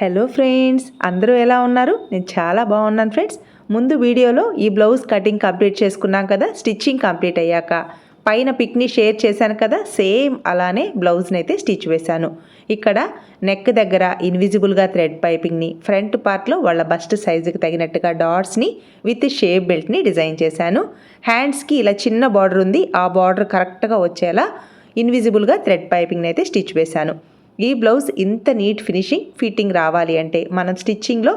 Hello friends అందరూ ఎలా ఉన్నారు? నేను చాలా బాగున్నాను ఫ్రెండ్స్ ముందు వీడియోలో ఈ బ్లౌజ్ కటింగ్ కంప్లీట్ చేసుకున్నాం కదా స్టిచ్చింగ్ కంప్లీట్ అయ్యాక. పైన పిక్ని షేర్ చేశాను కదా సేమ్ అలానే బ్లౌజ్ని అయితే స్టిచ్ వేశాను. ఇక్కడ నెక్ దగ్గర ఇన్విజిబుల్గా థ్రెడ్ పైపింగ్ని ఫ్రంట్ పార్ట్లో వాళ్ళ బస్ట్ సైజుకి తగినట్టుగా డాట్స్ని విత్ షేప్ బెల్ట్ని డిజైన్ చేశాను. హ్యాండ్స్కి ఇలా చిన్న బార్డర్ ఉంది ఆ బార్డర్ కరెక్ట్గా వచ్చేలా ఇన్విజిబుల్గా థ్రెడ్ పైపింగ్ని అయితే స్టిచ్ వేశాను. ఈ బ్లౌజ్ ఇంత నీట్ ఫినిషింగ్ ఫిట్టింగ్ రావాలి అంటే మనం స్టిచ్చింగ్లో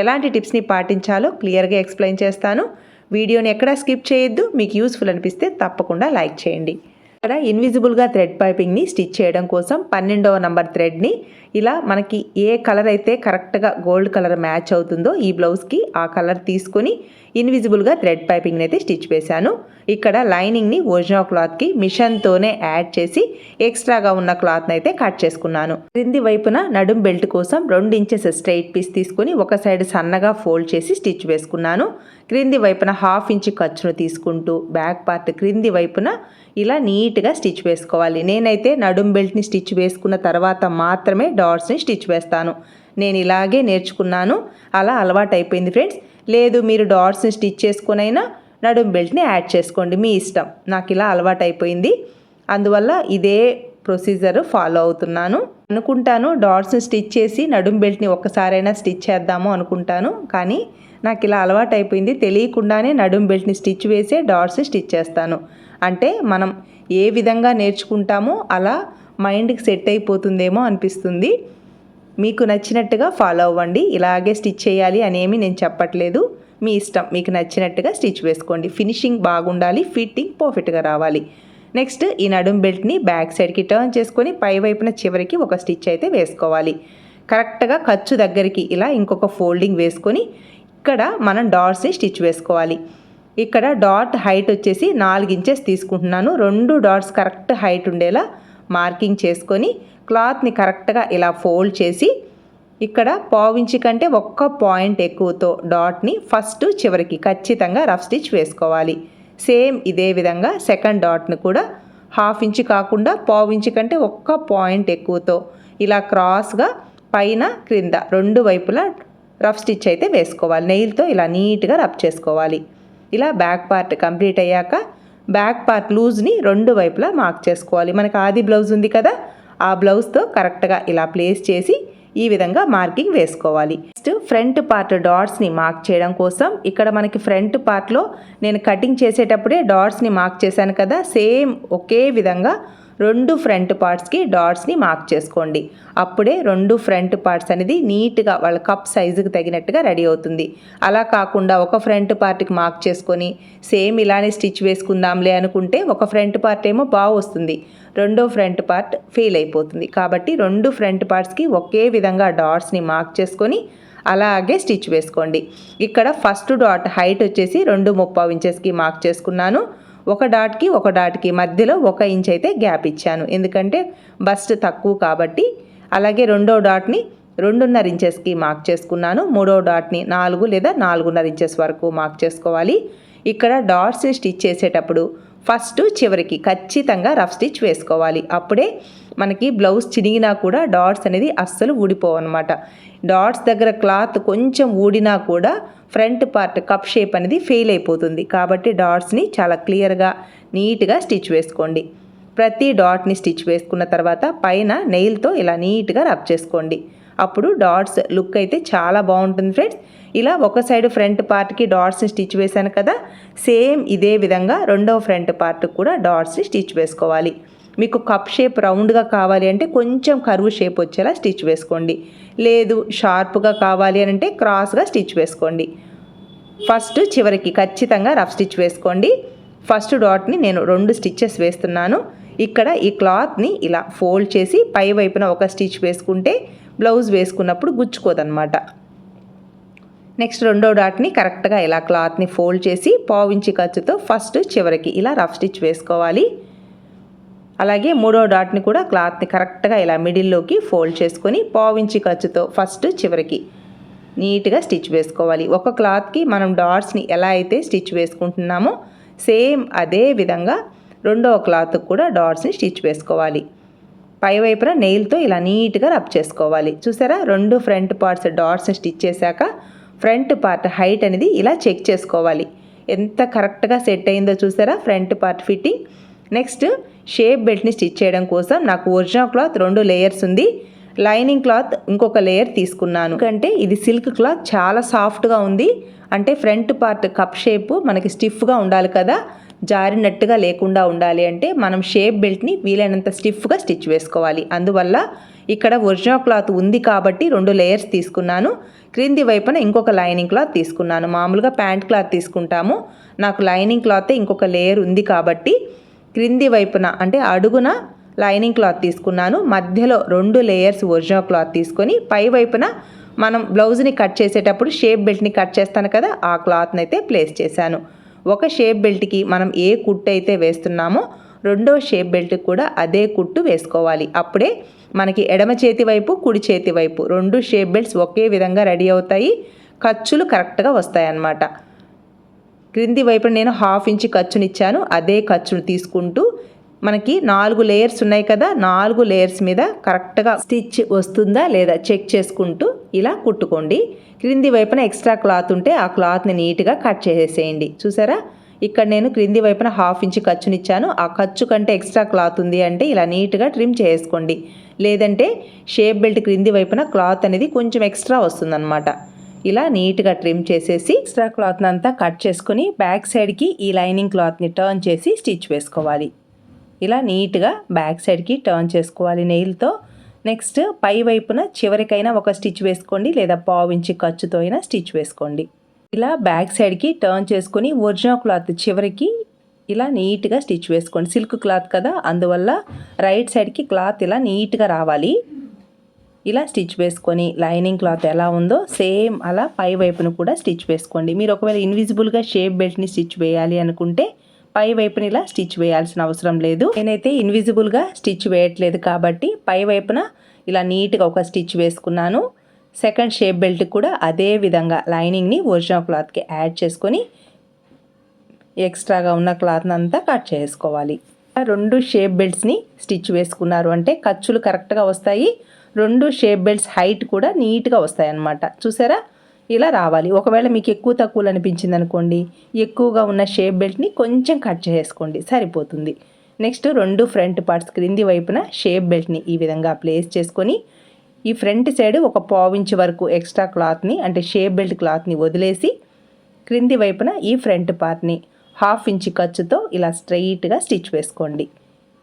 ఎలాంటి టిప్స్ని పాటించాలో క్లియర్గా ఎక్స్ప్లెయిన్ చేస్తాను. వీడియోని ఎక్కడా స్కిప్ చేయొద్దు. మీకు యూస్ఫుల్ అనిపిస్తే తప్పకుండా లైక్ చేయండి. ఇక్కడ ఇన్విజిబుల్గా థ్రెడ్ పైపింగ్ని స్టిచ్ చేయడం కోసం పన్నెండవ నంబర్ థ్రెడ్ని ఇలా మనకి ఏ కలర్ అయితే కరెక్ట్గా గోల్డ్ కలర్ మ్యాచ్ అవుతుందో ఈ బ్లౌజ్కి ఆ కలర్ తీసుకొని ఇన్విజిబుల్గా థ్రెడ్ పైపింగ్ని అయితే స్టిచ్ వేశాను ఇక్కడ లైనింగ్ని ఒరిజినల్ క్లాత్కి మిషన్తోనే యాడ్ చేసి ఎక్స్ట్రాగా ఉన్న క్లాత్ని అయితే కట్ చేసుకున్నాను. క్రింది వైపున నడుం బెల్ట్ కోసం రెండు ఇంచెస్ స్ట్రైట్ పీస్ తీసుకొని ఒక సైడ్ సన్నగా ఫోల్డ్ చేసి స్టిచ్ వేసుకున్నాను. క్రింది వైపున హాఫ్ ఇంచ్ ఖర్చును తీసుకుంటూ బ్యాక్ పార్ట్ క్రింది వైపున ఇలా నీట్గా స్టిచ్ వేసుకోవాలి. నేనైతే నడుం బెల్ట్ని స్టిచ్ వేసుకున్న తర్వాత మాత్రమే డాట్స్ని స్టిచ్ వేస్తాను. నేను ఇలాగే నేర్చుకున్నాను. అలా అలవాటు అయిపోయింది ఫ్రెండ్స్. లేదు మీరు డాట్స్ని స్టిచ్ చేసుకునైనా నడుం బెల్ట్ని యాడ్ చేసుకోండి. మీ ఇష్టం. నాకు ఇలా అలవాటు అయిపోయింది అందువల్ల ఇదే ప్రొసీజర్ ఫాలో అవుతున్నాను. అనుకుంటాను డాట్స్ని స్టిచ్ చేసి నడుం బెల్ట్ని ఒక్కసారైనా స్టిచ్ చేద్దాము అనుకుంటాను. కానీ నాకు ఇలా అలవాటు అయిపోయింది తెలియకుండానే నడుం బెల్ట్ని స్టిచ్ వేసే డాట్స్ని స్టిచ్ చేస్తాను. అంటే మనం ఏ విధంగా నేర్చుకుంటామో అలా మైండ్కి సెట్ అయిపోతుందేమో అనిపిస్తుంది. మీకు నచ్చినట్టుగా ఫాలో అవ్వండి. ఇలాగే స్టిచ్ చేయాలి అనేమి నేను చెప్పట్లేదు. మీ ఇష్టం. మీకు నచ్చినట్టుగా స్టిచ్ వేసుకోండి. ఫినిషింగ్ బాగుండాలి. ఫిట్టింగ్ పర్ఫెక్ట్గా రావాలి. నెక్స్ట్ ఈ నడుం బెల్ట్ని బ్యాక్ సైడ్కి టర్న్ చేసుకొని పై వైపున చివరికి ఒక స్టిచ్ అయితే వేసుకోవాలి. కరెక్ట్గా ఖర్చు దగ్గరికి ఇలా ఇంకొక ఫోల్డింగ్ వేసుకొని ఇక్కడ మనం డాట్స్ని స్టిచ్ వేసుకోవాలి. ఇక్కడ డాట్ హైట్ వచ్చేసి నాలుగు ఇంచెస్ తీసుకుంటున్నాను. రెండు డాట్స్ కరెక్ట్ హైట్ ఉండేలా మార్కింగ్ చేసుకొని క్లాత్ని కరెక్ట్గా ఇలా ఫోల్డ్ చేసి ఇక్కడ పావించి కంటే ఒక్క పాయింట్ ఎక్కువతో డాట్ని ఫస్ట్ చివరికి ఖచ్చితంగా రఫ్ స్టిచ్ వేసుకోవాలి. సేమ్ ఇదే విధంగా సెకండ్ డాట్ని కూడా హాఫ్ ఇంచ్ కాకుండా పావించి కంటే ఒక్క పాయింట్ ఎక్కువతో ఇలా క్రాస్గా పైన క్రింద రెండు వైపులా రఫ్ స్టిచ్ అయితే వేసుకోవాలి. నెయిల్తో ఇలా నీట్గా రబ్ చేసుకోవాలి. ఇలా బ్యాక్ పార్ట్ కంప్లీట్ అయ్యాక బ్యాక్ పార్ట్ లూజ్ని రెండు వైపులా మార్క్ చేసుకోవాలి. మనకు ఆది బ్లౌజ్ ఉంది కదా ఆ బ్లౌజ్తో కరెక్ట్గా ఇలా ప్లేస్ చేసి ఈ విధంగా మార్కింగ్ వేసుకోవాలి. నెక్స్ట్ ఫ్రంట్ పార్ట్ డాట్స్ని మార్క్ చేయడం కోసం ఇక్కడ మనకి ఫ్రంట్ పార్ట్లో నేను కటింగ్ చేసేటప్పుడే డాట్స్ని మార్క్ చేశాను కదా సేమ్ ఒకే విధంగా రెండు ఫ్రంట్ పార్ట్స్కి డాట్స్ని మార్క్ చేసుకోండి. అప్పుడే రెండు ఫ్రంట్ పార్ట్స్ అనేది నీట్గా వాళ్ళ కప్ సైజుకి తగినట్టుగా రెడీ అవుతుంది. అలా కాకుండా ఒక ఫ్రంట్ పార్ట్కి మార్క్ చేసుకొని సేమ్ ఇలానే స్టిచ్ వేసుకుందాంలే అనుకుంటే ఒక ఫ్రంట్ పార్ట్ ఏమో బాగా వస్తుంది. రెండో ఫ్రంట్ పార్ట్ ఫెయిల్ అయిపోతుంది. కాబట్టి రెండు ఫ్రంట్ పార్ట్స్కి ఒకే విధంగా డాట్స్ని మార్క్ చేసుకొని అలాగే స్టిచ్ వేసుకోండి. ఇక్కడ ఫస్ట్ డాట్ హైట్ వచ్చేసి రెండు ముప్పావు ఇంచెస్కి మార్క్ చేసుకున్నాను. ఒక డాట్కి ఒక డాట్కి మధ్యలో ఒక ఇంచ్ అయితే గ్యాప్ ఇచ్చాను. ఎందుకంటే బస్ట్ తక్కువ కాబట్టి అలాగే రెండో డాట్ని రెండున్నర ఇంచెస్కి మార్క్ చేసుకున్నాను. మూడో డాట్ని నాలుగు లేదా నాలుగున్నర ఇంచెస్ వరకు మార్క్ చేసుకోవాలి. ఇక్కడ డాట్స్ స్టిచ్ చేసేటప్పుడు ఫస్ట్ చివరికి ఖచ్చితంగా రఫ్ స్టిచ్ వేసుకోవాలి. అప్పుడే మనకి బ్లౌజ్ చినిగినా కూడా డాట్స్ అనేది అస్సలు ఊడిపోవన్నమాట. డాట్స్ దగ్గర క్లాత్ కొంచెం ఊడినా కూడా ఫ్రంట్ పార్ట్ కప్ షేప్ అనేది ఫెయిల్ అయిపోతుంది. కాబట్టి డాట్స్ని చాలా క్లియర్గా నీట్గా స్టిచ్ వేసుకోండి. ప్రతి డాట్ని స్టిచ్ వేసుకున్న తర్వాత పైన నెయిల్తో ఇలా నీట్గా రబ్ చేసుకోండి. అప్పుడు డాట్స్ లుక్ అయితే చాలా బాగుంటుంది ఫ్రెండ్స్. ఇలా ఒక సైడ్ ఫ్రంట్ పార్ట్కి డాట్స్ని స్టిచ్ వేశాను కదా సేమ్ ఇదే విధంగా రెండవ ఫ్రంట్ పార్ట్ కూడా డాట్స్ని స్టిచ్ వేసుకోవాలి. మీకు కప్ షేప్ రౌండ్గా కావాలి అంటే కొంచెం కరువు షేప్ వచ్చేలా స్టిచ్ వేసుకోండి. లేదు షార్ప్గా కావాలి అని అంటే క్రాస్గా స్టిచ్ వేసుకోండి. ఫస్ట్ చివరికి ఖచ్చితంగా రఫ్ స్టిచ్ వేసుకోండి. ఫస్ట్ డాట్ని నేను రెండు స్టిచ్చెస్ వేస్తున్నాను. ఇక్కడ ఈ క్లాత్ని ఇలా ఫోల్డ్ చేసి పై వైపున ఒక స్టిచ్ వేసుకుంటే బ్లౌజ్ వేసుకున్నప్పుడు గుచ్చుకోదనమాట నెక్స్ట్ రెండో డాట్ని కరెక్ట్గా ఇలా క్లాత్ని ఫోల్డ్ చేసి పావించి ఖర్చుతో ఫస్ట్ చివరికి ఇలా రఫ్ స్టిచ్ వేసుకోవాలి. అలాగే మూడో డాట్ని కూడా క్లాత్ని కరెక్ట్గా ఇలా మిడిల్లోకి ఫోల్డ్ చేసుకొని పావించి ఖర్చుతో ఫస్ట్ చివరికి నీట్గా స్టిచ్ వేసుకోవాలి. ఒక క్లాత్కి మనం డాట్స్ని ఎలా అయితే స్టిచ్ వేసుకుంటున్నామో సేమ్ అదే విధంగా రెండవ క్లాత్కి కూడా డాట్స్ని స్టిచ్ వేసుకోవాలి. పై వైపున నెయిల్తో ఇలా నీట్గా రబ్ చేసుకోవాలి. చూసారా? రెండు ఫ్రంట్ పార్ట్స్ డాట్స్ని స్టిచ్ చేశాక ఫ్రంట్ పార్ట్ హైట్ అనేది ఇలా చెక్ చేసుకోవాలి. ఎంత కరెక్ట్గా సెట్ అయిందో చూసారా? Front part fitting. Next shape బెల్ట్ని stitch చేయడం కోసం నాకు ఒరిజినల్ క్లాత్ రెండు లేయర్స్ ఉంది. లైనింగ్ క్లాత్ ఇంకొక లేయర్ తీసుకున్నాను. ఎందుకంటే ఇది సిల్క్ క్లాత్ చాలా సాఫ్ట్గా ఉంది. అంటే ఫ్రంట్ పార్ట్ కప్ షేప్ మనకి స్టిఫ్గా ఉండాలి కదా. జారినట్టుగా లేకుండా ఉండాలి అంటే మనం షేప్ బెల్ట్ని వీలైనంత స్టిఫ్గా స్టిచ్ వేసుకోవాలి. అందువల్ల ఇక్కడ ఒరిజినల్ క్లాత్ ఉంది కాబట్టి రెండు లేయర్స్ తీసుకున్నాను. క్రింది వైపున ఇంకొక లైనింగ్ క్లాత్ తీసుకున్నాను. మామూలుగా ప్యాంట్ క్లాత్ తీసుకుంటాము. నాకు లైనింగ్ క్లాతే ఇంకొక లేయర్ ఉంది కాబట్టి క్రింది వైపున అంటే అడుగున లైనింగ్ క్లాత్ తీసుకున్నాను. మధ్యలో రెండు లేయర్స్ ఒరిజినల్ క్లాత్ తీసుకొని పై వైపున మనం బ్లౌజ్ని కట్ చేసేటప్పుడు షేప్ బెల్ట్ని కట్ చేస్తాను కదా ఆ క్లాత్ని అయితే ప్లేస్ చేశాను. ఒక షేప్ బెల్ట్కి మనం ఏ కుట్టు అయితే వేస్తున్నామో రెండో షేప్ బెల్ట్ కూడా అదే కుట్టు వేసుకోవాలి. అప్పుడే మనకి ఎడమ చేతి వైపు కుడి చేతి వైపు రెండు షేప్ బెల్ట్స్ ఒకే విధంగా రెడీ అవుతాయి. ఖర్చులు కరెక్ట్గా వస్తాయన్నమాట. క్రింది వైపున నేను హాఫ్ ఇంచ్ ఖర్చునిచ్చాను. అదే ఖర్చును తీసుకుంటూ మనకి నాలుగు లేయర్స్ ఉన్నాయి కదా నాలుగు లేయర్స్ మీద కరెక్ట్గా స్టిచ్ వస్తుందా లేదా చెక్ చేసుకుంటూ ఇలా కుట్టుకోండి. క్రింది వైపున ఎక్స్ట్రా క్లాత్ ఉంటే ఆ క్లాత్ని నీట్గా కట్ చేసేసేయండి. చూసారా? ఇక్కడ నేను క్రింది వైపున హాఫ్ ఇంచ్ ఖర్చునిచ్చాను ఆ ఖర్చు కంటే ఎక్స్ట్రా క్లాత్ ఉంది అంటే ఇలా నీట్గా ట్రిమ్ చేసుకోండి. లేదంటే షేప్ బెల్ట్ క్రింది వైపున క్లాత్ అనేది కొంచెం ఎక్స్ట్రా వస్తుందన్నమాట. ఇలా నీట్గా ట్రిమ్ చేసేసి ఎక్స్ట్రా క్లాత్ని అంతా కట్ చేసుకుని బ్యాక్ సైడ్కి ఈ లైనింగ్ క్లాత్ని టర్న్ చేసి స్టిచ్ వేసుకోవాలి. ఇలా నీట్గా బ్యాక్ సైడ్కి టర్న్ చేసుకోవాలి నెయిల్తో. నెక్స్ట్ పై వైపున చివరికైనా ఒక స్టిచ్ వేసుకోండి లేదా పావు ఇంచి ఖర్చుతో అయినా స్టిచ్ వేసుకోండి. ఇలా బ్యాక్ సైడ్కి టర్న్ చేసుకొని ఒరిజినల్ క్లాత్ చివరికి ఇలా నీట్గా స్టిచ్ వేసుకోండి. సిల్క్ క్లాత్ కదా అందువల్ల రైట్ సైడ్కి క్లాత్ ఇలా నీట్గా రావాలి. ఇలా స్టిచ్ వేసుకొని లైనింగ్ క్లాత్ ఎలా ఉందో సేమ్ అలా పై వైపున కూడా స్టిచ్ వేసుకోండి. మీరు ఒకవేళ ఇన్విజిబుల్గా షేప్ బెల్ట్ని స్టిచ్ వేయాలి అనుకుంటే పై వైపున ఇలా స్టిచ్ వేయాల్సిన అవసరం లేదు. నేనైతే ఇన్విజిబుల్గా స్టిచ్ వేయట్లేదు కాబట్టి పై వైపున ఇలా నీట్గా ఒక స్టిచ్ వేసుకున్నాను. సెకండ్ షేప్ బెల్ట్ కూడా అదే విధంగా లైనింగ్ని ఒరిజినల్ క్లాత్కి యాడ్ చేసుకొని ఎక్స్ట్రాగా ఉన్న క్లాత్ని అంతా కట్ చేసుకోవాలి. రెండు షేప్ బెల్ట్స్ని స్టిచ్ వేసుకున్నారు అంటే ఖర్చులు కరెక్ట్గా వస్తాయి. రెండు షేప్ బెల్ట్స్ హైట్ కూడా నీట్గా వస్తాయి అన్నమాట చూసారా? ఇలా రావాలి. ఒకవేళ మీకు ఎక్కువ తక్కువలు అనిపించింది అనుకోండి ఎక్కువగా ఉన్న షేప్ బెల్ట్ని కొంచెం కట్ చేసుకోండి సరిపోతుంది. నెక్స్ట్ రెండు ఫ్రంట్ పార్ట్స్ క్రింది వైపున షేప్ బెల్ట్ని ఈ విధంగా ప్లేస్ చేసుకొని ఈ ఫ్రంట్ సైడ్ ఒక పావించి వరకు ఎక్స్ట్రా క్లాత్ని అంటే షేప్ బెల్ట్ క్లాత్ని వదిలేసి క్రింది వైపున ఈ ఫ్రంట్ పార్ట్ని హాఫ్ ఇంచ్ ఖర్చుతో ఇలా స్ట్రైట్గా స్టిచ్ వేసుకోండి.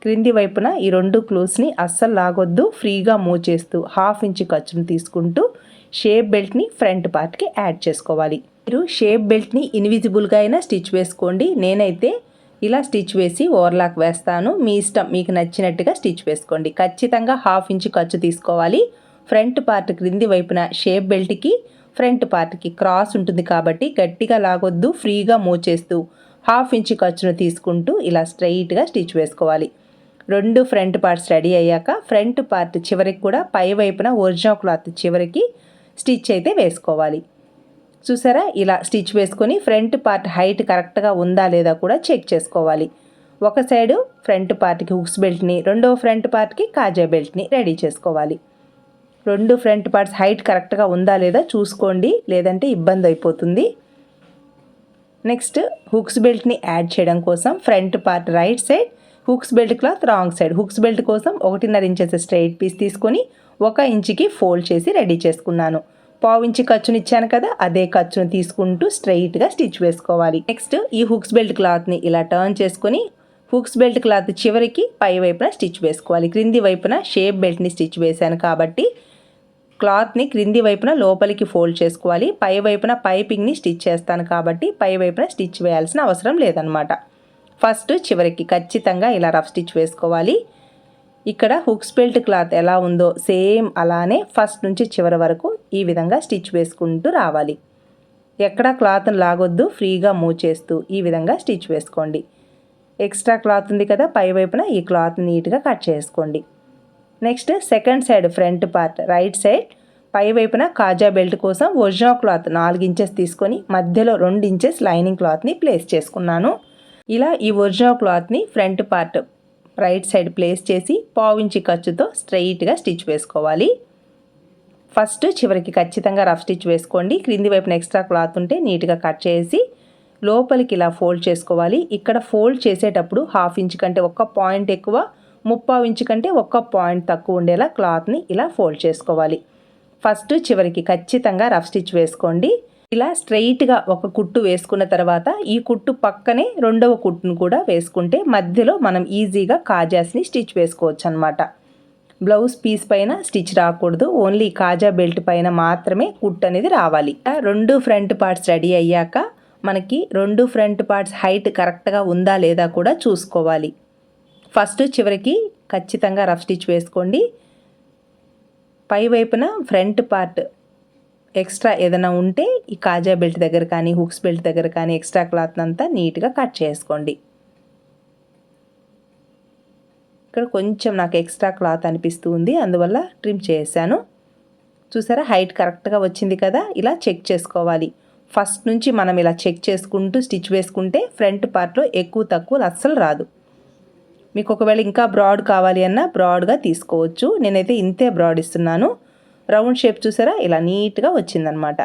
క్రింది వైపున ఈ రెండు క్లూస్ని అస్సలు లాగొద్దు. ఫ్రీగా మూవ్ చేస్తూ హాఫ్ ఇంచ్ ఖర్చును తీసుకుంటూ షేప్ బెల్ట్ని ఫ్రంట్ పార్ట్కి యాడ్ చేసుకోవాలి. మీరు షేప్ బెల్ట్ని ఇన్విజిబుల్గా అయినా స్టిచ్ వేసుకోండి. నేనైతే ఇలా స్టిచ్ వేసి ఓవర్లాక్ వేస్తాను. మీ ఇష్టం మీకు నచ్చినట్టుగా స్టిచ్ వేసుకోండి. ఖచ్చితంగా హాఫ్ ఇంచ్ ఖర్చు తీసుకోవాలి. ఫ్రంట్ పార్ట్ క్రింది వైపున షేప్ బెల్ట్కి ఫ్రంట్ పార్ట్కి క్రాస్ ఉంటుంది కాబట్టి గట్టిగా లాగొద్దు ఫ్రీగా మూవ్ చేస్తూ హాఫ్ ఇంచ్ ఖర్చును తీసుకుంటూ ఇలా స్ట్రైట్గా స్టిచ్ వేసుకోవాలి. రెండు ఫ్రంట్ పార్ట్స్ రెడీ అయ్యాక ఫ్రంట్ పార్ట్ చివరికి కూడా పై వైపున ఒరిజినల్ క్లాత్ చివరికి స్టిచ్ అయితే వేసుకోవాలి. చూసారా? ఇలా స్టిచ్ వేసుకొని ఫ్రంట్ పార్ట్ హైట్ కరెక్ట్గా ఉందా లేదా కూడా చెక్ చేసుకోవాలి. ఒక సైడు ఫ్రంట్ పార్ట్కి హుక్స్ బెల్ట్ని రెండో ఫ్రంట్ పార్ట్కి కాజా బెల్ట్ని రెడీ చేసుకోవాలి. రెండు ఫ్రంట్ పార్ట్స్ హైట్ కరెక్ట్గా ఉందా లేదా చూసుకోండి లేదంటే ఇబ్బంది అయిపోతుంది. నెక్స్ట్ హుక్స్ బెల్ట్ని యాడ్ చేయడం కోసం front part right side hooks belt cloth wrong side. Hooks belt కోసం ఒకటిన్నర ఇంచెస్ స్ట్రైట్ పీస్ తీసుకొని ఒక ఇంచుకి ఫోల్డ్ చేసి రెడీ చేసుకున్నాను. పావు ఇంచి ఖర్చుని ఇచ్చాను కదా అదే ఖర్చును తీసుకుంటూ స్ట్రైట్గా స్టిచ్ వేసుకోవాలి. నెక్స్ట్ ఈ హుక్స్ బెల్ట్ క్లాత్ని ఇలా టర్న్ చేసుకొని హుక్స్ బెల్ట్ క్లాత్ చివరికి పై వైపున స్టిచ్ వేసుకోవాలి. క్రింది వైపున షేప్ బెల్ట్ని స్టిచ్ వేశాను కాబట్టి క్లాత్ని క్రింది వైపున లోపలికి ఫోల్డ్ చేసుకోవాలి. పై వైపున పైపింగ్ని స్టిచ్ చేస్తాను కాబట్టి పై వైపున స్టిచ్ వేయాల్సిన అవసరం లేదనమాట ఫస్ట్ చివరికి ఖచ్చితంగా ఇలా రఫ్ స్టిచ్ వేసుకోవాలి. ఇక్కడ హుక్స్ బెల్ట్ క్లాత్ ఎలా ఉందో సేమ్ అలానే ఫస్ట్ నుంచి చివరి వరకు ఈ విధంగా స్టిచ్ వేసుకుంటూ రావాలి. ఎక్కడ క్లాత్ని లాగొద్దు ఫ్రీగా మూవ్ చేస్తూ ఈ విధంగా స్టిచ్ వేసుకోండి. ఎక్స్ట్రా క్లాత్ ఉంది కదా పై వైపున ఈ క్లాత్ నీట్గా కట్ చేసుకోండి. Next second side front part right side పై వైపున కాజా బెల్ట్ కోసం ఒరిజినల్ క్లాత్ నాలుగు ఇంచెస్ తీసుకొని మధ్యలో రెండు ఇంచెస్ లైనింగ్ క్లాత్ని ప్లేస్ చేసుకున్నాను. ఇలా ఈ ఒరిజినల్ క్లాత్ని front part right side place చేసి పావించి ఖర్చుతో స్ట్రైట్గా స్టిచ్ వేసుకోవాలి. ఫస్ట్ చివరికి ఖచ్చితంగా రఫ్ స్టిచ్ వేసుకోండి. క్రింది వైపున ఎక్స్ట్రా క్లాత్ ఉంటే నీట్గా కట్ చేసి లోపలికి ఇలా ఫోల్డ్ చేసుకోవాలి. ఇక్కడ ఫోల్డ్ చేసేటప్పుడు హాఫ్ ఇంచ్ కంటే ఒక్క పాయింట్ ఎక్కువ ముప్పావు ఇంచ్ కంటే ఒక్క పాయింట్ తక్కువ ఉండేలా క్లాత్ని ఇలా ఫోల్డ్ చేసుకోవాలి. ఫస్ట్ చివరికి ఖచ్చితంగా రఫ్ స్టిచ్ వేసుకోండి. ఇలా స్ట్రైట్గా ఒక కుట్టు వేసుకున్న తర్వాత ఈ కుట్టు పక్కనే రెండవ కుట్టును కూడా వేసుకుంటే మధ్యలో మనం ఈజీగా కాజాస్ని స్టిచ్ వేసుకోవచ్చు అనమాట బ్లౌజ్ పీస్ పైన స్టిచ్ రాకూడదు. ఓన్లీ కాజా బెల్ట్ పైన మాత్రమే కుట్ అనేది రావాలి. రెండు ఫ్రంట్ పార్ట్స్ రెడీ అయ్యాక మనకి రెండు ఫ్రంట్ పార్ట్స్ హైట్ కరెక్ట్గా ఉందా లేదా కూడా చూసుకోవాలి. ఫస్ట్ చివరికి ఖచ్చితంగా రఫ్ స్టిచ్ వేసుకోండి. పై వైపున ఫ్రంట్ పార్ట్ ఎక్స్ట్రా ఏదైనా ఉంటే ఈ కాజా బెల్ట్ దగ్గర కానీ హుక్స్ బెల్ట్ దగ్గర కానీ ఎక్స్ట్రా క్లాత్ అంతా నీట్గా కట్ చేసుకోండి. ఇక్కడ కొంచెం నాకు ఎక్స్ట్రా క్లాత్ అనిపిస్తూ ఉంది అందువల్ల ట్రిమ్ చేశాను. చూసారా హైట్ కరెక్ట్గా వచ్చింది కదా ఇలా చెక్ చేసుకోవాలి. ఫస్ట్ నుంచి మనం ఇలా చెక్ చేసుకుంటూ స్టిచ్ వేసుకుంటే ఫ్రంట్ పార్ట్లో ఎక్కువ తక్కువ అస్సలు రాదు. మీకు ఒకవేళ ఇంకా బ్రాడ్ కావాలి అన్నా బ్రాడ్గా తీసుకోవచ్చు. నేనైతే ఇంతే బ్రాడ్ ఇస్తున్నాను. రౌండ్ షేప్ చూసారా? ఇలా నీట్గా వచ్చిందనమాట.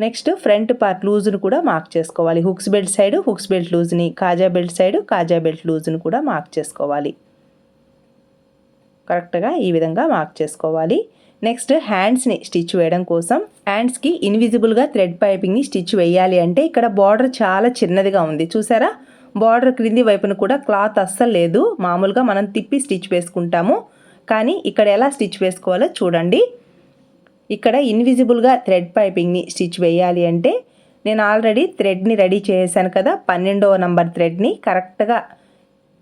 నెక్స్ట్ ఫ్రంట్ పార్ట్ లూజ్ను కూడా మార్క్ చేసుకోవాలి. Hooks belt side hooks belt లూజ్ని కాజా బెల్ట్ సైడ్ కాజా బెల్ట్ లూజ్ని కూడా మార్క్ చేసుకోవాలి. కరెక్ట్గా ఈ విధంగా మార్క్ చేసుకోవాలి. నెక్స్ట్ హ్యాండ్స్ని స్టిచ్ వేయడం కోసం. హ్యాండ్స్కి ఇన్విజిబుల్గా థ్రెడ్ పైపింగ్ని స్టిచ్ వేయాలి అంటే ఇక్కడ బార్డర్ చాలా చిన్నదిగా ఉంది. చూసారా? బార్డర్ క్రింది వైపున కూడా క్లాత్ అస్సలు లేదు. మామూలుగా మనం తిప్పి స్టిచ్ వేసుకుంటాము. కానీ ఇక్కడ ఎలా స్టిచ్ వేసుకోవాలో చూడండి. ఇక్కడ ఇన్విజిబుల్గా థ్రెడ్ పైపింగ్ని స్టిచ్ వేయాలి అంటే నేను ఆల్రెడీ థ్రెడ్ని రెడీ చేశాను కదా పన్నెండవ నంబర్ థ్రెడ్ని కరెక్ట్గా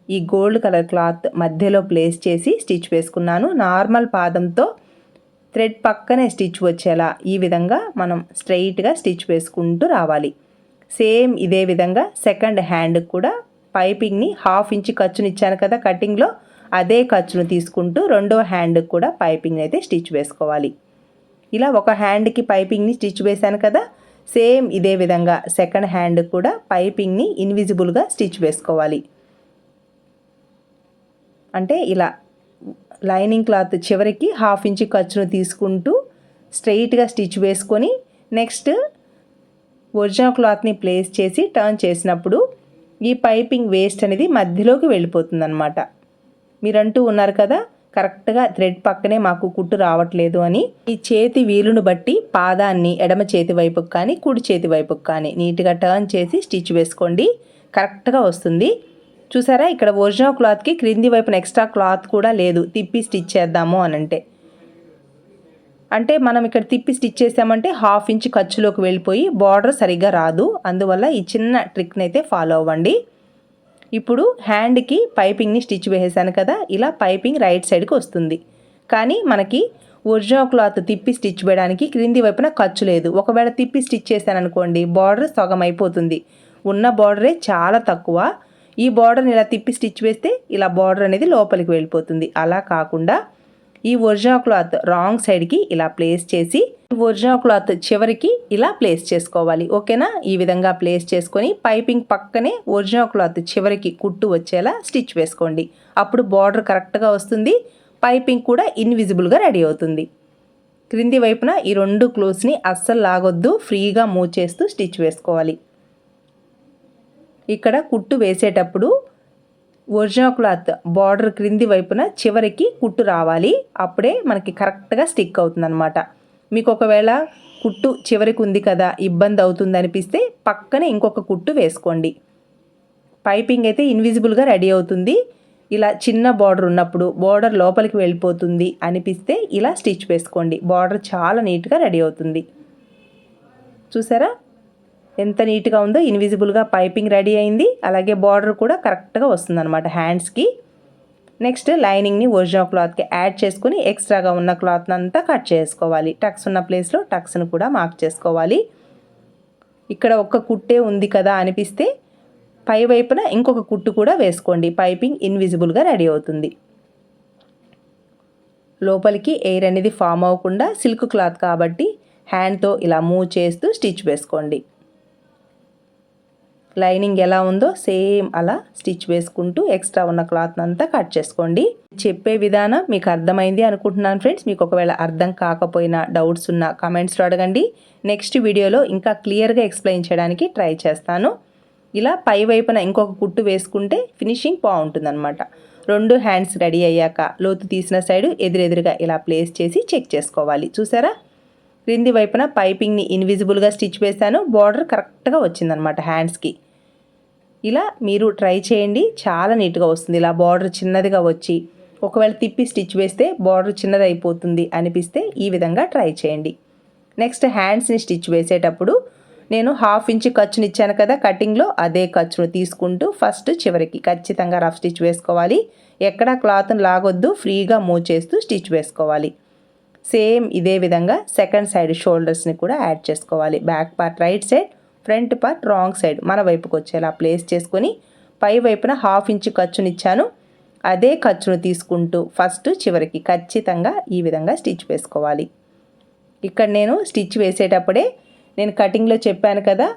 ఈ గోల్డ్ కలర్ క్లాత్ మధ్యలో ప్లేస్ చేసి స్టిచ్ వేసుకున్నాను. నార్మల్ పాదంతో థ్రెడ్ పక్కనే స్టిచ్ వచ్చేలా ఈ విధంగా మనం స్ట్రైట్గా స్టిచ్ వేసుకుంటూ రావాలి. సేమ్ ఇదే విధంగా సెకండ్ హ్యాండ్ కూడా పైపింగ్ని హాఫ్ ఇంచ్ ఖర్చుని ఇచ్చాను కదా కటింగ్లో అదే ఖర్చును తీసుకుంటూ రెండో హ్యాండ్కి కూడా పైపింగ్ అయితే స్టిచ్ వేసుకోవాలి. ఇలా ఒక హ్యాండ్కి పైపింగ్ని స్టిచ్ వేశాను కదా సేమ్ ఇదే విధంగా సెకండ్ హ్యాండ్ కూడా పైపింగ్ని ఇన్విజిబుల్గా స్టిచ్ వేసుకోవాలి. అంటే ఇలా లైనింగ్ క్లాత్ చివరికి హాఫ్ ఇంచ్ ఖర్చును తీసుకుంటూ స్ట్రైట్గా స్టిచ్ వేసుకొని నెక్స్ట్ ఒరిజినల్ క్లాత్ని ప్లేస్ చేసి టర్న్ చేసినప్పుడు ఈ పైపింగ్ వేస్ట్ అనేది మధ్యలోకి వెళ్ళిపోతుంది అనమాట మీరంటూ ఉన్నారు కదా కరెక్ట్గా థ్రెడ్ పక్కనే మాకు కుట్టు రావట్లేదు అని. ఈ చేతి వీలును బట్టి పాదాన్ని ఎడమ చేతి వైపుకి కానీ కుడి చేతి వైపుకి కానీ నీట్గా టర్న్ చేసి స్టిచ్ వేసుకోండి. కరెక్ట్గా వస్తుంది. చూసారా? ఇక్కడ ఒరిజినల్ క్లాత్కి క్రింది వైపున ఎక్స్ట్రా క్లాత్ కూడా లేదు. తిప్పి స్టిచ్ చేద్దాము అని అంటే. అంటే మనం ఇక్కడ తిప్పి స్టిచ్ చేసామంటే హాఫ్ ఇంచ్ ఖర్చులోకి వెళ్ళిపోయి బార్డర్ సరిగ్గా రాదు. అందువల్ల ఈ చిన్న ట్రిక్ని అయితే ఫాలో అవ్వండి. ఇప్పుడు హ్యాండ్కి పైపింగ్ని స్టిచ్ వేసేసాను కదా ఇలా పైపింగ్ రైట్ సైడ్కి వస్తుంది. కానీ మనకి ఒరిజినల్ క్లాత్ తిప్పి స్టిచ్ వేయడానికి క్రింది వైపున ఖర్చు లేదు. ఒకవేళ తిప్పి స్టిచ్ చేశాను అనుకోండి బార్డర్ సగం అయిపోతుంది. ఉన్న బార్డరే చాలా తక్కువ. ఈ బార్డర్ని ఇలా తిప్పి స్టిచ్ వేస్తే ఇలా బార్డర్ అనేది లోపలికి వెళ్ళిపోతుంది. అలా కాకుండా ఈ ఒరిజినల్ క్లాత్ రాంగ్ సైడ్కి ఇలా ప్లేస్ చేసి ఒరిజినల్ క్లాత్ చివరికి ఇలా ప్లేస్ చేసుకోవాలి. ఓకేనా? ఈ విధంగా ప్లేస్ చేసుకొని పైపింగ్ పక్కనే ఒరిజినల్ క్లాత్ చివరికి కుట్టు వచ్చేలా స్టిచ్ వేసుకోండి. అప్పుడు బార్డర్ కరెక్ట్గా వస్తుంది. పైపింగ్ కూడా ఇన్విజిబుల్గా రెడీ అవుతుంది. క్రింది వైపున ఈ రెండు క్లోత్స్ని అస్సలు లాగొద్దు. ఫ్రీగా మూవ్ చేస్తూ స్టిచ్ వేసుకోవాలి. ఇక్కడ కుట్టు వేసేటప్పుడు ఒరిజినల్ క్లాత్ బార్డర్ క్రింది వైపున చివరికి కుట్టు రావాలి. అప్పుడే మనకి కరెక్ట్గా స్టిక్ అవుతుంది అనమాట మీకు ఒకవేళ కుట్టు చివరికి ఉంది కదా ఇబ్బంది అవుతుంది అనిపిస్తే పక్కనే ఇంకొక కుట్టు వేసుకోండి. పైపింగ్ అయితే ఇన్విజిబుల్గా రెడీ అవుతుంది. ఇలా చిన్న బార్డర్ ఉన్నప్పుడు బార్డర్ లోపలికి వెళ్ళిపోతుంది అనిపిస్తే ఇలా స్టిచ్ వేసుకోండి. బార్డర్ చాలా నీట్గా రెడీ అవుతుంది. చూసారా? ఎంత నీట్గా ఉందో ఇన్విజిబుల్గా పైపింగ్ రెడీ అయింది. అలాగే బార్డర్ కూడా కరెక్ట్గా వస్తుంది అనమాట హ్యాండ్స్కి. నెక్స్ట్ లైనింగ్ని ఒరిజినల్ క్లాత్కి యాడ్ చేసుకుని ఎక్స్ట్రాగా ఉన్న క్లాత్ని అంతా కట్ చేసుకోవాలి. టక్స్ ఉన్న ప్లేస్లో టక్స్ను కూడా మార్క్ చేసుకోవాలి. ఇక్కడ ఒక్క కుట్టే ఉంది కదా అనిపిస్తే పై వైపున ఇంకొక కుట్టు కూడా వేసుకోండి. పైపింగ్ ఇన్విజిబుల్గా రెడీ అవుతుంది. లోపలికి ఎయిర్ అనేది ఫామ్ అవ్వకుండా సిల్క్ క్లాత్ కాబట్టి హ్యాండ్తో ఇలా మూవ్ చేస్తూ స్టిచ్ వేసుకోండి. లైనింగ్ ఎలా ఉందో సేమ్ అలా స్టిచ్ వేసుకుంటూ ఎక్స్ట్రా ఉన్న క్లాత్ అంతా కట్ చేసుకోండి. చెప్పే విధానం మీకు అర్థమైంది అనుకుంటున్నాను ఫ్రెండ్స్. మీకు ఒకవేళ అర్థం కాకపోయినా డౌట్స్ ఉన్న కమెంట్స్లో అడగండి. నెక్స్ట్ వీడియోలో ఇంకా క్లియర్గా ఎక్స్ప్లెయిన్ చేయడానికి ట్రై చేస్తాను. ఇలా పై వైపున ఇంకొక కుట్టు వేసుకుంటే ఫినిషింగ్ బాగుంటుందన్నమాట. రెండు హ్యాండ్స్ రెడీ అయ్యాక లోతు తీసిన సైడు ఎదురెదురుగా ఇలా ప్లేస్ చేసి చెక్ చేసుకోవాలి. చూసారా? క్రింది వైపున పైపింగ్ని ఇన్విజిబుల్గా స్టిచ్ వేశాను. బార్డర్ కరెక్ట్గా వచ్చిందనమాట హ్యాండ్స్కి. ఇలా మీరు ట్రై చేయండి. చాలా నీట్గా వస్తుంది. ఇలా బార్డర్ చిన్నదిగా వచ్చి ఒకవేళ తిప్పి స్టిచ్ వేస్తే బార్డర్ చిన్నది అయిపోతుంది అనిపిస్తే ఈ విధంగా ట్రై చేయండి. నెక్స్ట్ హ్యాండ్స్ని స్టిచ్ వేసేటప్పుడు నేను హాఫ్ ఇంచ్ ఖర్చుని ఇచ్చాను కదా కటింగ్లో అదే ఖర్చును తీసుకుంటూ ఫస్ట్ చివరికి ఖచ్చితంగా రఫ్ స్టిచ్ వేసుకోవాలి. ఎక్కడ క్లాత్ని లాగొద్దు ఫ్రీగా మూవ్ చేస్తూ స్టిచ్ వేసుకోవాలి. సేమ్ ఇదే విధంగా సెకండ్ సైడ్ షోల్డర్స్ని కూడా యాడ్ చేసుకోవాలి. Back part right side front part wrong side. మన వైపుకు వచ్చేలా ప్లేస్ చేసుకొని పై వైపున హాఫ్ ఇంచ్ ఖర్చునిచ్చాను. అదే ఖర్చును తీసుకుంటూ ఫస్ట్ చివరికి ఖచ్చితంగా ఈ విధంగా స్టిచ్ వేసుకోవాలి. ఇక్కడ నేను స్టిచ్ వేసేటప్పుడే నేను కటింగ్లో చెప్పాను కదా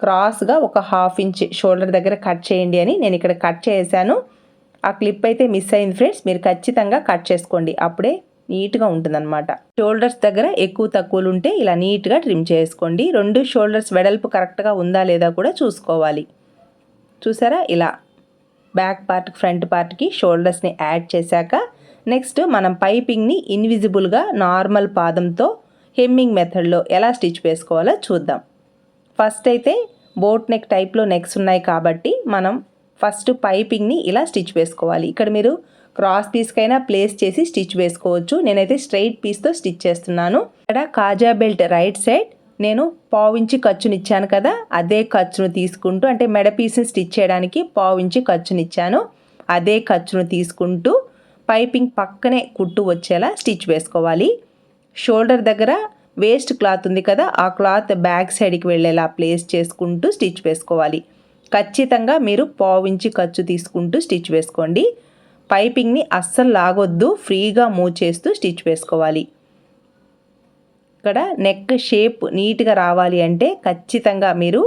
క్రాస్గా ఒక హాఫ్ ఇంచ్ షోల్డర్ దగ్గర కట్ చేయండి అని నేను ఇక్కడ కట్ చేశాను ఆ క్లిప్ అయితే మిస్ అయింది ఫ్రెండ్స్ మీరు ఖచ్చితంగా కట్ చేసుకోండి. అప్పుడే నీట్గా ఉంటుందన్నమాట. షోల్డర్స్ దగ్గర ఎక్కువ తక్కువలు ఉంటే ఇలా నీట్గా ట్రిమ్ చేసుకోండి. రెండు షోల్డర్స్ వెడల్పు కరెక్ట్గా ఉందా లేదా కూడా చూసుకోవాలి. చూసారా? ఇలా బ్యాక్ పార్ట్ ఫ్రంట్ పార్ట్కి షోల్డర్స్ని యాడ్ చేశాక నెక్స్ట్ మనం పైపింగ్ని ఇన్విజిబుల్గా నార్మల్ పాదంతో హెమ్మింగ్ మెథడ్లో ఎలా స్టిచ్ వేసుకోవాలో చూద్దాం. ఫస్ట్ అయితే బోట్ నెక్ టైప్లో నెక్స్ ఉన్నాయి కాబట్టి మనం ఫస్ట్ పైపింగ్ని ఇలా స్టిచ్ వేసుకోవాలి ఇక్కడ మీరు క్రాస్ పీస్కైనా ప్లేస్ చేసి స్టిచ్ వేసుకోవచ్చు. నేనైతే స్ట్రైట్ పీస్తో స్టిచ్ చేస్తున్నాను. ఇక్కడ కాజా బెల్ట్ రైట్ సైడ్ నేను పావుంచి ఖర్చుని ఇచ్చాను కదా అదే ఖర్చును తీసుకుంటూ అంటే మెడ పీస్ని స్టిచ్ చేయడానికి పావుంచి ఖర్చుని ఇచ్చాను అదే ఖర్చును తీసుకుంటూ పైపింగ్ పక్కనే కుట్టు వచ్చేలా స్టిచ్ వేసుకోవాలి. షోల్డర్ దగ్గర వేస్ట్ క్లాత్ ఉంది కదా ఆ క్లాత్ బ్యాక్ సైడ్కి వెళ్ళేలా ప్లేస్ చేసుకుంటూ స్టిచ్ వేసుకోవాలి. ఖచ్చితంగా మీరు పావుంచి ఖర్చు తీసుకుంటూ స్టిచ్ వేసుకోండి. పైపింగ్ని అస్సలు లాగొద్దు ఫ్రీగా మూవ్ చేస్తూ స్టిచ్ వేసుకోవాలి. ఇక్కడ నెక్ షేప్ నీట్గా రావాలి అంటే ఖచ్చితంగా మీరు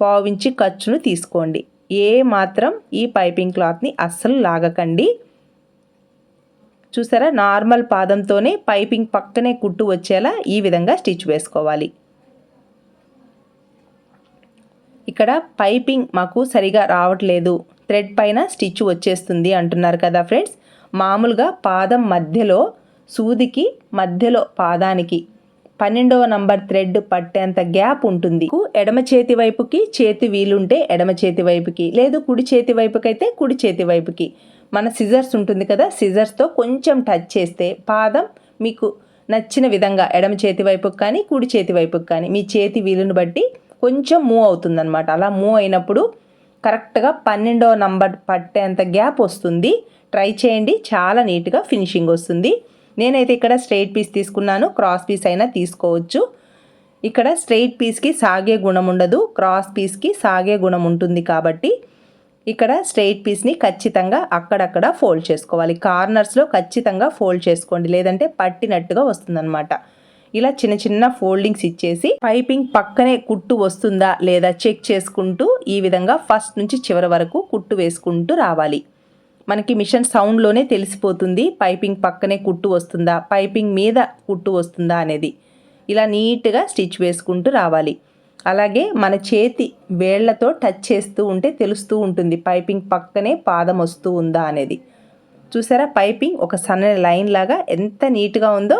పావించి ఖర్చును తీసుకోండి. ఏ మాత్రం ఈ పైపింగ్ క్లాత్ని అస్సలు లాగకండి. చూసారా? నార్మల్ పాదంతోనే పైపింగ్ పక్కనే కుట్టు వచ్చేలా ఈ విధంగా స్టిచ్ వేసుకోవాలి. ఇక్కడ పైపింగ్ మాకు సరిగా రావట్లేదు. థ్రెడ్ పైన స్టిచ్ వచ్చేస్తుంది అంటున్నారు కదా ఫ్రెండ్స్. మామూలుగా పాదం మధ్యలో సూదికి మధ్యలో పాదానికి పన్నెండవ నంబర్ థ్రెడ్ పట్టేంత గ్యాప్ ఉంటుంది. ఎడమ చేతి వైపుకి చేతి వీలుంటే ఎడమ చేతి వైపుకి లేదు కుడి చేతి వైపుకైతే కుడి చేతి వైపుకి. మన సిజర్స్ ఉంటుంది కదా సిజర్స్తో కొంచెం టచ్ చేస్తే పాదం మీకు నచ్చిన విధంగా ఎడమ చేతి వైపుకి కానీ కుడి చేతి వైపుకి కానీ మీ చేతి వీలుని బట్టి కొంచెం మూవ్ అవుతుందన్నమాట. అలా మూవ్ అయినప్పుడు కరెక్ట్గా పన్నెండవ నంబర్ పట్టేంత గ్యాప్ వస్తుంది. ట్రై చేయండి. చాలా నీట్గా ఫినిషింగ్ వస్తుంది. నేనైతే ఇక్కడ స్ట్రైట్ పీస్ తీసుకున్నాను. క్రాస్ పీస్ అయినా తీసుకోవచ్చు. ఇక్కడ స్ట్రైట్ పీస్కి సాగే గుణం ఉండదు. క్రాస్ పీస్కి సాగే గుణం ఉంటుంది కాబట్టి ఇక్కడ స్ట్రైట్ పీస్ని ఖచ్చితంగా అక్కడక్కడ ఫోల్డ్ చేసుకోవాలి. కార్నర్స్లో ఖచ్చితంగా ఫోల్డ్ చేసుకోండి. లేదంటే పట్టినట్టుగా వస్తుందన్నమాట. ఇలా చిన్న చిన్న ఫోల్డింగ్స్ ఇచ్చేసి పైపింగ్ పక్కనే కుట్టు వస్తుందా లేదా చెక్ చేసుకుంటూ ఈ విధంగా ఫస్ట్ నుంచి చివరి వరకు కుట్టు వేసుకుంటూ రావాలి. మనకి మిషన్ సౌండ్లోనే తెలిసిపోతుంది పైపింగ్ పక్కనే కుట్టు వస్తుందా పైపింగ్ మీద కుట్టు వస్తుందా అనేది. ఇలా నీట్గా స్టిచ్ వేసుకుంటూ రావాలి. అలాగే మన చేతి వేళ్ళతో టచ్ చేస్తూ ఉంటే తెలుస్తూ ఉంటుంది పైపింగ్ పక్కనే పాదం వస్తూ ఉందా అనేది. చూసారా? పైపింగ్ ఒక సన్నని లైన్ లాగా ఎంత నీట్గా ఉందో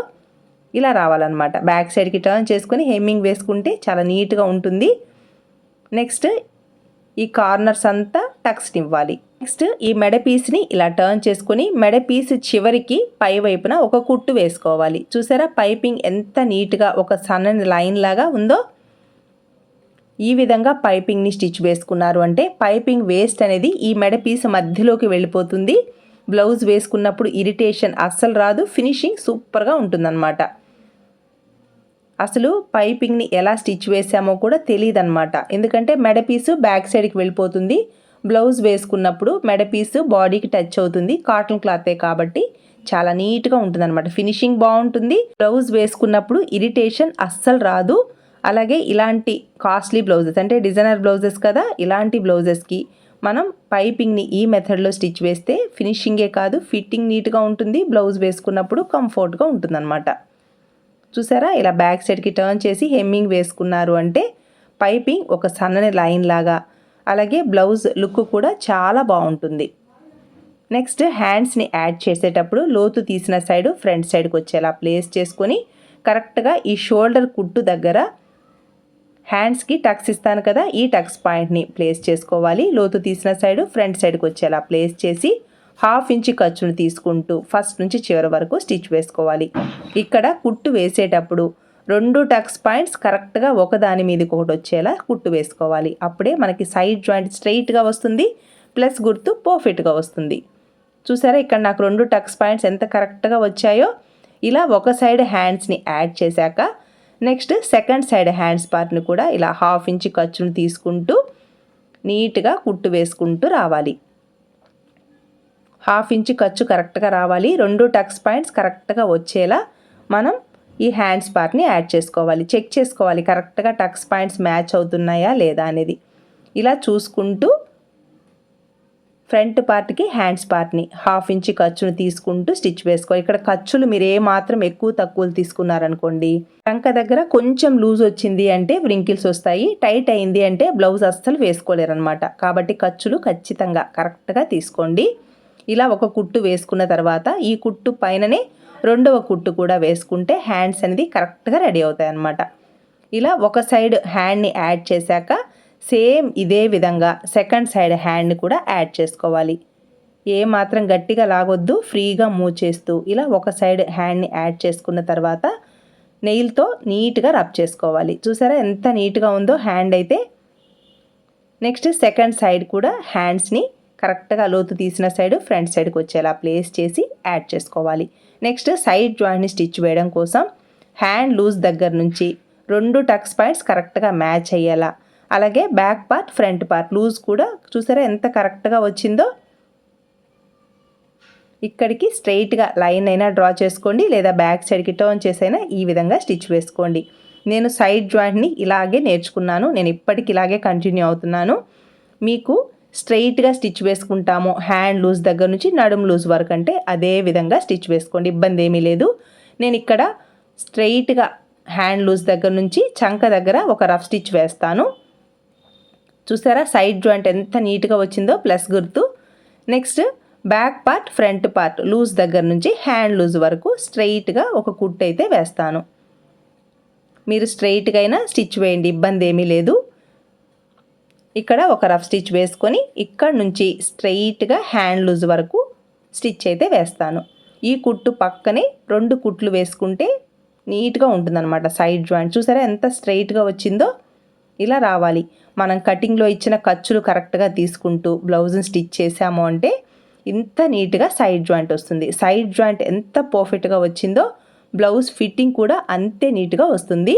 ఇలా రావాలన్నమాట. బ్యాక్ సైడ్కి టర్న్ చేసుకొని హెమ్మింగ్ వేసుకుంటే చాలా నీట్గా ఉంటుంది. నెక్స్ట్ ఈ కార్నర్స్ అంతా టక్స్ని ఇవ్వాలి. నెక్స్ట్ ఈ మెడ పీస్ని ఇలా టర్న్ చేసుకొని మెడ పీస్ చివరికి పై వైపున ఒక కుట్టు వేసుకోవాలి. చూసారా పైపింగ్ ఎంత నీట్గా ఒక సన్నని లైన్ లాగా ఉందో? ఈ విధంగా పైపింగ్ని స్టిచ్ వేసుకున్నారు అంటే పైపింగ్ వేస్ట్ అనేది ఈ మెడ పీస్ మధ్యలోకి వెళ్ళిపోతుంది. బ్లౌజ్ వేసుకున్నప్పుడు ఇరిటేషన్ అస్సలు రాదు. ఫినిషింగ్ సూపర్గా ఉంటుందన్నమాట. అసలు పైపింగ్ని ఎలా స్టిచ్ వేసామో కూడా తెలియదు అనమాట ఎందుకంటే మెడ పీసు బ్యాక్ సైడ్కి వెళ్ళిపోతుంది. బ్లౌజ్ వేసుకున్నప్పుడు మెడ పీసు బాడీకి టచ్ అవుతుంది. కాటన్ క్లాతే కాబట్టి చాలా నీట్గా ఉంటుంది అనమాట ఫినిషింగ్ బాగుంటుంది. బ్లౌజ్ వేసుకున్నప్పుడు ఇరిటేషన్ అస్సలు రాదు. అలాగే ఇలాంటి కాస్ట్లీ బ్లౌజెస్ అంటే డిజైనర్ బ్లౌజెస్ కదా ఇలాంటి బ్లౌజెస్కి మనం పైపింగ్ని ఈ మెథడ్లో స్టిచ్ వేస్తే ఫినిషింగే కాదు. ఫిట్టింగ్ నీట్గా ఉంటుంది. బ్లౌజ్ వేసుకున్నప్పుడు కంఫర్ట్గా ఉంటుందన్నమాట. చూసారా? ఇలా బ్యాక్ సైడ్కి టర్న్ చేసి హెమ్మింగ్ వేసుకున్నారు అంటే పైపింగ్ ఒక సన్నని లైన్ లాగా. అలాగే బ్లౌజ్ లుక్ కూడా చాలా బాగుంటుంది. నెక్స్ట్ హ్యాండ్స్ని యాడ్ చేసేటప్పుడు లోతు తీసిన సైడ్ ఫ్రంట్ సైడ్కి వచ్చేలా ప్లేస్ చేసుకొని కరెక్ట్గా ఈ షోల్డర్ కుట్టు దగ్గర హ్యాండ్స్కి టక్స్ ఇస్తాను కదా ఈ టక్స్ పాయింట్ని ప్లేస్ చేసుకోవాలి. లోతు తీసిన సైడ్ ఫ్రంట్ సైడ్కి వచ్చేలా ప్లేస్ చేసి హాఫ్ ఇంచ్ ఖర్చును తీసుకుంటూ ఫస్ట్ నుంచి చివరి వరకు స్టిచ్ వేసుకోవాలి. ఇక్కడ కుట్టు వేసేటప్పుడు రెండు టక్స్ పాయింట్స్ కరెక్ట్గా ఒకదాని మీదకి ఒకటి వచ్చేలా కుట్టు వేసుకోవాలి. అప్పుడే మనకి సైడ్ జాయింట్ స్ట్రైట్గా వస్తుంది ప్లస్ గుర్తు పర్ఫెక్ట్గా వస్తుంది. చూసారా ఇక్కడ నాకు రెండు టక్స్ పాయింట్స్ ఎంత కరెక్ట్గా వచ్చాయో? ఇలా ఒక సైడ్ హ్యాండ్స్ని యాడ్ చేశాక నెక్స్ట్ సెకండ్ సైడ్ హ్యాండ్స్ పార్ట్ని కూడా ఇలా హాఫ్ ఇంచ్ ఖర్చును తీసుకుంటూ నీట్గా కుట్టు వేసుకుంటూ రావాలి. హాఫ్ ఇంచ్ ఖర్చు కరెక్ట్గా రావాలి. రెండు టక్స్ పాయింట్స్ కరెక్ట్గా వచ్చేలా మనం ఈ హ్యాండ్స్ పార్ట్ని యాడ్ చేసుకోవాలి. చెక్ చేసుకోవాలి. కరెక్ట్గా టక్స్ పాయింట్స్ మ్యాచ్ అవుతున్నాయా లేదా అనేది. ఇలా చూసుకుంటూ ఫ్రంట్ పార్ట్కి హ్యాండ్స్ పార్ట్ని హాఫ్ ఇంచ్ ఖర్చును తీసుకుంటూ స్టిచ్ వేసుకోవాలి. ఇక్కడ ఖర్చులు మీరు ఏ మాత్రం ఎక్కువ తక్కువలు తీసుకున్నారనుకోండి. టంక దగ్గర కొంచెం లూజ్ వచ్చింది అంటే వ్రింకిల్స్ వస్తాయి. టైట్ అయింది అంటే బ్లౌజ్ అస్సలు వేసుకోలేరు అనమాట కాబట్టి ఖర్చులు ఖచ్చితంగా కరెక్ట్గా తీసుకోండి. ఇలా ఒక కుట్టు వేసుకున్న తర్వాత ఈ కుట్టు పైననే రెండవ కుట్టు కూడా వేసుకుంటే హ్యాండ్స్ అనేది కరెక్ట్గా రెడీ అవుతాయి అన్నమాట ఇలా ఒక సైడ్ హ్యాండ్ని యాడ్ చేశాక సేమ్ ఇదే విధంగా సెకండ్ సైడ్ హ్యాండ్ని కూడా యాడ్ చేసుకోవాలి. ఏ మాత్రం గట్టిగా లాగొద్దు ఫ్రీగా మూవ్ చేస్తూ ఇలా ఒక సైడ్ హ్యాండ్ని యాడ్ చేసుకున్న తర్వాత నెయిల్తో నీట్గా రబ్ చేసుకోవాలి. చూసారా ఎంత నీట్గా ఉందో హ్యాండ్ అయితే. నెక్స్ట్ సెకండ్ సైడ్ కూడా హ్యాండ్స్ని కరెక్ట్గా లోతు తీసిన సైడ్ ఫ్రంట్ సైడ్కి వచ్చేలా ప్లేస్ చేసి యాడ్ చేసుకోవాలి. నెక్స్ట్ సైడ్ జాయింట్ని స్టిచ్ వేయడం కోసం హ్యాండ్ లూజ్ దగ్గర నుంచి రెండు టక్స్ పాయింట్స్ కరెక్ట్గా మ్యాచ్ అయ్యేలా. అలాగే back part front part loose కూడా చూసారా ఎంత కరెక్ట్గా వచ్చిందో? ఇక్కడికి స్ట్రైట్గా లైన్ అయినా డ్రా చేసుకోండి లేదా బ్యాక్ సైడ్కి టర్న్ చేసైనా ఈ విధంగా స్టిచ్ వేసుకోండి. నేను సైడ్ జాయింట్ని ఇలాగే నేర్చుకున్నాను. నేను ఇప్పటికి ఇలాగే కంటిన్యూ అవుతున్నాను. మీకు స్ట్రైట్గా స్టిచ్ వేసుకుంటాము. హ్యాండ్ లూజ్ దగ్గర నుంచి నడుం లూజ్ వరకు అంటే అదే విధంగా స్టిచ్ వేసుకోండి. ఇబ్బంది ఏమీ లేదు. నేను ఇక్కడ స్ట్రైట్గా హ్యాండ్ లూజ్ దగ్గర నుంచి చంక దగ్గర ఒక రఫ్ స్టిచ్ వేస్తాను. చూసారా? సైడ్ జాయింట్ ఎంత నీట్గా వచ్చిందో ప్లస్ గుర్తు. Next back part front part loose దగ్గర నుంచి హ్యాండ్ లూజ్ వరకు స్ట్రైట్గా ఒక కుట్ అయితే వేస్తాను. మీరు స్ట్రైట్గా అయినా స్టిచ్ వేయండి. ఇబ్బంది ఏమీ లేదు. ఇక్కడ ఒక రఫ్ స్టిచ్ వేసుకొని ఇక్కడ నుంచి స్ట్రెయిట్గా హ్యాండ్ లూజ్ వరకు స్టిచ్ అయితే వేస్తాను. ఈ కుట్టు పక్కనే రెండు కుట్లు వేసుకుంటే నీట్గా ఉంటుందన్నమాట సైడ్ జాయింట్. చూసారా ఎంత స్ట్రైట్గా వచ్చిందో? ఇలా రావాలి. మనం కటింగ్లో ఇచ్చిన ఖర్చులు కరెక్ట్గా తీసుకుంటూ బ్లౌజ్ని స్టిచ్ చేసాము అంటే ఇంత నీట్గా సైడ్ జాయింట్ వస్తుంది. సైడ్ జాయింట్ ఎంత పర్ఫెక్ట్గా వచ్చిందో బ్లౌజ్ ఫిట్టింగ్ కూడా అంతే నీట్గా వస్తుంది.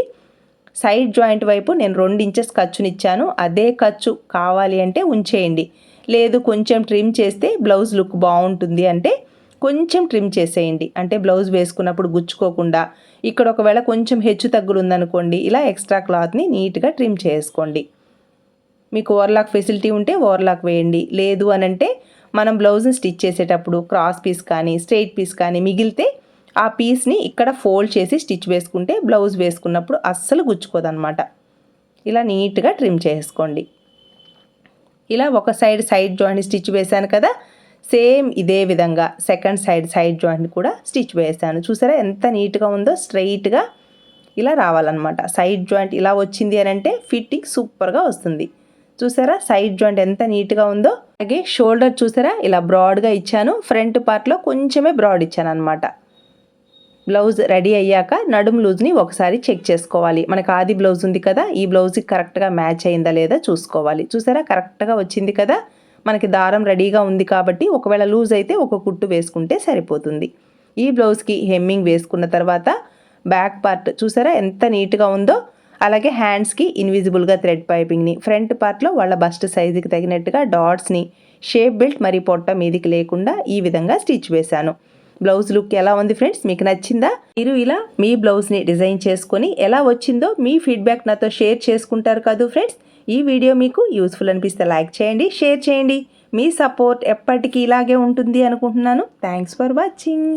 సైడ్ జాయింట్ వైపు నేను రెండు ఇంచెస్ ఖర్చునిచ్చాను. అదే ఖర్చు కావాలి అంటే ఉంచేయండి. లేదు కొంచెం ట్రిమ్ చేస్తే బ్లౌజ్ లుక్ బాగుంటుంది అంటే కొంచెం ట్రిమ్ చేసేయండి. అంటే బ్లౌజ్ వేసుకున్నప్పుడు గుచ్చుకోకుండా. ఇక్కడ ఒకవేళ కొంచెం హెచ్చు తగ్గులు ఉందనుకోండి ఇలా ఎక్స్ట్రా క్లాత్ని నీట్గా ట్రిమ్ చేసుకోండి. మీకు ఓవర్లాక్ ఫెసిలిటీ ఉంటే ఓవర్లాక్ వేయండి. లేదు అని అంటే మనం బ్లౌజ్ని స్టిచ్ చేసేటప్పుడు క్రాస్ పీస్ కానీ స్ట్రెయిట్ పీస్ కానీ మిగిలితే ఆ పీస్ని ఇక్కడ ఫోల్డ్ చేసి స్టిచ్ వేసుకుంటే బ్లౌజ్ వేసుకున్నప్పుడు అస్సలు గుచ్చుకోదనమాట ఇలా నీట్గా ట్రిమ్ చేసుకోండి. ఇలా ఒక సైడ్ సైడ్ జాయింట్ స్టిచ్ వేశాను కదా సేమ్ ఇదే విధంగా సెకండ్ సైడ్ సైడ్ జాయింట్ కూడా స్టిచ్ వేసాను చూసారా ఎంత నీట్గా ఉందో స్ట్రైట్గా ఇలా రావాలన్నమాట. సైడ్ జాయింట్ ఇలా వచ్చింది అని అంటే ఫిట్టింగ్ సూపర్గా వస్తుంది. చూసారా సైడ్ జాయింట్ ఎంత నీట్గా ఉందో అలాగే షోల్డర్ చూసారా ఇలా బ్రాడ్గా ఇచ్చాను. ఫ్రంట్ పార్ట్లో కొంచెమే బ్రాడ్ ఇచ్చాను అనమాట బ్లౌజ్ రెడీ అయ్యాక నడుము లూజ్ని ఒకసారి చెక్ చేసుకోవాలి. మనకు ఆది బ్లౌజ్ ఉంది కదా ఈ బ్లౌజ్కి కరెక్ట్గా మ్యాచ్ అయిందా లేదా చూసుకోవాలి. చూసారా? కరెక్ట్గా వచ్చింది కదా? మనకి దారం రెడీగా ఉంది కాబట్టి ఒకవేళ లూజ్ అయితే ఒక కుట్టు వేసుకుంటే సరిపోతుంది. ఈ బ్లౌజ్కి హెమ్మింగ్ వేసుకున్న తర్వాత బ్యాక్ పార్ట్ చూసారా ఎంత నీట్గా ఉందో? అలాగే హ్యాండ్స్కి ఇన్విజిబుల్గా థ్రెడ్ పైపింగ్ని ఫ్రంట్ పార్ట్లో వాళ్ళ బస్ట్ సైజుకి తగినట్టుగా డాట్స్ని షేప్ బెల్ట్ మరి పొట్ట మీదికి లేకుండా ఈ విధంగా స్టిచ్ వేశాను. బ్లౌజ్ లుక్ ఎలా ఉంది ఫ్రెండ్స్? మీకు నచ్చిందా? మీరు ఇలా మీ బ్లౌజ్ని డిజైన్ చేసుకొని ఎలా వచ్చిందో మీ ఫీడ్బ్యాక్ నాతో షేర్ చేసుకుంటారు కాదు ఫ్రెండ్స్. ఈ వీడియో మీకు యూస్ఫుల్ అనిపిస్తే లైక్ చేయండి షేర్ చేయండి. మీ సపోర్ట్ ఎప్పటికీ ఇలాగే ఉంటుంది అనుకుంటున్నాను. Thanks for watching.